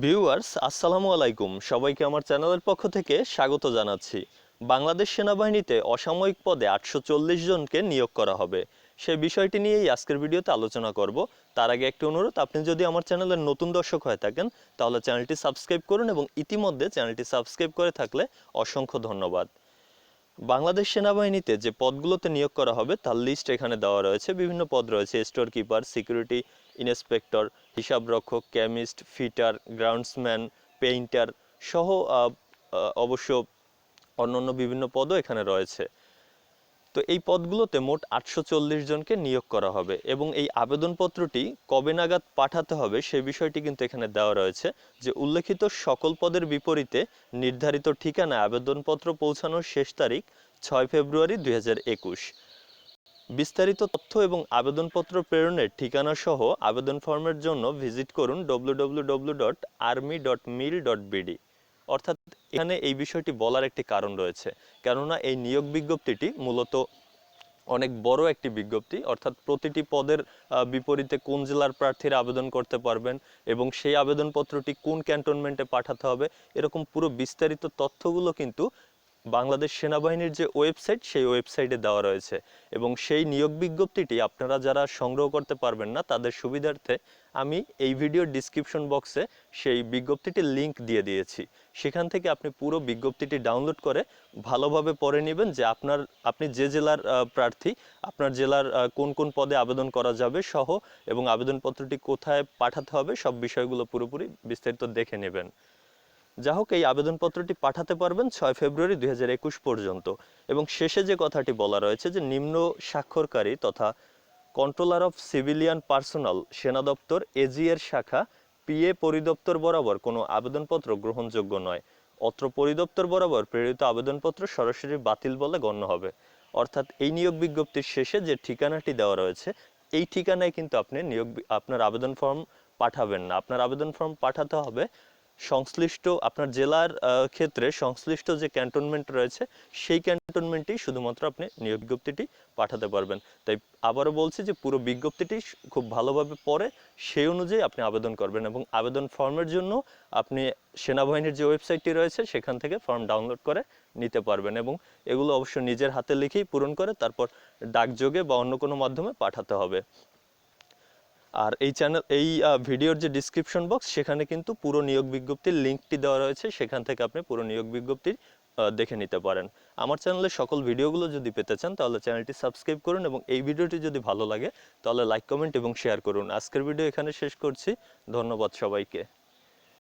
Viewers আসসালামু আলাইকুম। সবাইকে আমার চ্যানেলের পক্ষ থেকে স্বাগত জানাচ্ছি। বাংলাদেশ সেনাবাহিনীতে অসাময়িক পদে আটশো চল্লিশ জনকে নিয়োগ করা হবে। সেই বিষয়টি নিয়েই আজকের ভিডিওতে আলোচনা করব। তার আগে একটি অনুরোধ, আপনি যদি আমার চ্যানেলের নতুন দর্শক হয়ে থাকেন, তাহলে চ্যানেলটি সাবস্ক্রাইব করুন এবং ইতিমধ্যে চ্যানেলটি সাবস্ক্রাইব করে থাকলে অসংখ্য ধন্যবাদ। বাংলাদেশ সেনাবাহিনীতে যে পদগুলোতে নিয়োগ করা হবে, তার লিস্ট এখানে দেওয়া রয়েছে। বিভিন্ন পদ রয়েছে স্টোর কিপার সিকিউরিটি ইন্সপেক্টর হিসাবরক্ষক কেমিস্ট ফিটার গ্রাউন্ডসম্যান পেইন্টার সহ অবশ্য অন্যান্য বিভিন্ন পদও এখানে রয়েছে। তো এই পদগুলোতে মোট আটশো চল্লিশ জনকে নিয়োগ করা হবে এবং এই আবেদনপত্রটি কবে নাগাদ পাঠাতে হবে সে বিষয়টি কিন্তু এখানে দেওয়া রয়েছে যে উল্লেখিত সকল পদের বিপরীতে নির্ধারিত ঠিকানায় আবেদনপত্র পৌঁছানোর শেষ তারিখ ছয় ফেব্রুয়ারি দু হাজার একুশ। বিস্তারিত তথ্য এবং আবেদনপত্র প্রেরণের ঠিকানা সহ আবেদন ফর্মের জন্য ভিজিট করুন www.army.mil.bd অর্থাৎ এখানে এই বিষয়টি বলার একটি কারণ রয়েছে। কেননা এই নিয়োগ বিজ্ঞপ্তিটি মূলত অনেক বড় একটি বিজ্ঞপ্তি, অর্থাৎ প্রতিটি পদের বিপরীতে কোন জেলার প্রার্থীরা আবেদন করতে পারবেন এবং সেই আবেদনপত্রটি কোন ক্যান্টনমেন্টে পাঠাতে হবে, এরকম পুরো বিস্তারিত তথ্যগুলো কিন্তু বাংলাদেশ সেনাবাহিনীর যে ওয়েবসাইট, সেই ওয়েবসাইটে দেওয়া রয়েছে এবং সেই নিয়োগ বিজ্ঞপ্তিটি আপনারা যারা সংগ্রহ করতে পারবেন না, তাদের সুবিধার্থে আমি এই ভিডিওর ডিসক্রিপশন বক্সে সেই বিজ্ঞপ্তিটির লিংক দিয়ে দিয়েছি। সেখান থেকে আপনি পুরো বিজ্ঞপ্তিটি ডাউনলোড করে ভালোভাবে পড়ে নেবেন যে আপনার, আপনি যে জেলার প্রার্থী, আপনার জেলার কোন কোন পদে আবেদন করা যাবে সহ এবং আবেদনপত্রটি কোথায় পাঠাতে হবে সব বিষয়গুলো পুরোপুরি বিস্তারিত দেখে নেবেন। যা হোক, এই আবেদনপত্রটি পাঠাতে পারবেন ছয় ফেব্রুয়ারি দুই পর্যন্ত। এবং শেষে যে কথাটি বলা রয়েছে যে, নিম্ন স্বাক্ষরকারী তথা কন্ট্রোলার অফ সিভিলিয়ান পার্সোনাল সেনা দপ্তর এজিএর শাখা পিএ পরিদপ্তর বরাবর কোনো আবেদনপত্র গ্রহণযোগ্য নয়। অত্র পরিদপ্তর বরাবর প্রেরিত আবেদনপত্র সরাসরি বাতিল বলে গণ্য হবে। অর্থাৎ এই নিয়োগ বিজ্ঞপ্তির শেষে যে ঠিকানাটি দেওয়া রয়েছে, এই ঠিকানায় কিন্তু আপনি নিয়োগ আপনার আবেদন ফর্ম পাঠাবেন না। আপনার আবেদন ফর্ম পাঠাতে হবে সংশ্লিষ্ট আপনার জেলার ক্ষেত্রে সংশ্লিষ্ট যে ক্যান্টনমেন্ট রয়েছে, সেই ক্যান্টনমেন্টেই শুধুমাত্র আপনি নিয়োগ বিজ্ঞপ্তিটি পাঠাতে পারবেন। তাই আবারও বলছি যে পুরো বিজ্ঞপ্তিটি খুব ভালোভাবে পড়ে, সেই অনুযায়ী আপনি আবেদন করবেন এবং আবেদন ফর্মের জন্য আপনি সেনাবাহিনীর যে ওয়েবসাইটটি রয়েছে, সেখান থেকে ফর্ম ডাউনলোড করে নিতে পারবেন এবং এগুলো অবশ্য নিজের হাতে লিখেই পূরণ করে তারপর ডাকযোগে বা অন্য কোনো মাধ্যমে পাঠাতে হবে। আর এই চ্যানেল এই ভিডিওর যে ডিসক্রিপশন বক্স সেখানে কিন্তু পুরো নিয়োগ বিজ্ঞপ্তির লিঙ্কটি দেওয়া রয়েছে। সেখান থেকে আপনি পুরো নিয়োগ বিজ্ঞপ্তি দেখে নিতে পারেন। আমার চ্যানেলের সকল ভিডিওগুলো যদি পেতে চান, তাহলে চ্যানেলটি সাবস্ক্রাইব করুন এবং এই ভিডিওটি যদি ভালো লাগে, তাহলে লাইক কমেন্ট এবং শেয়ার করুন। আজকের ভিডিও এখানে শেষ করছি। ধন্যবাদ সবাইকে।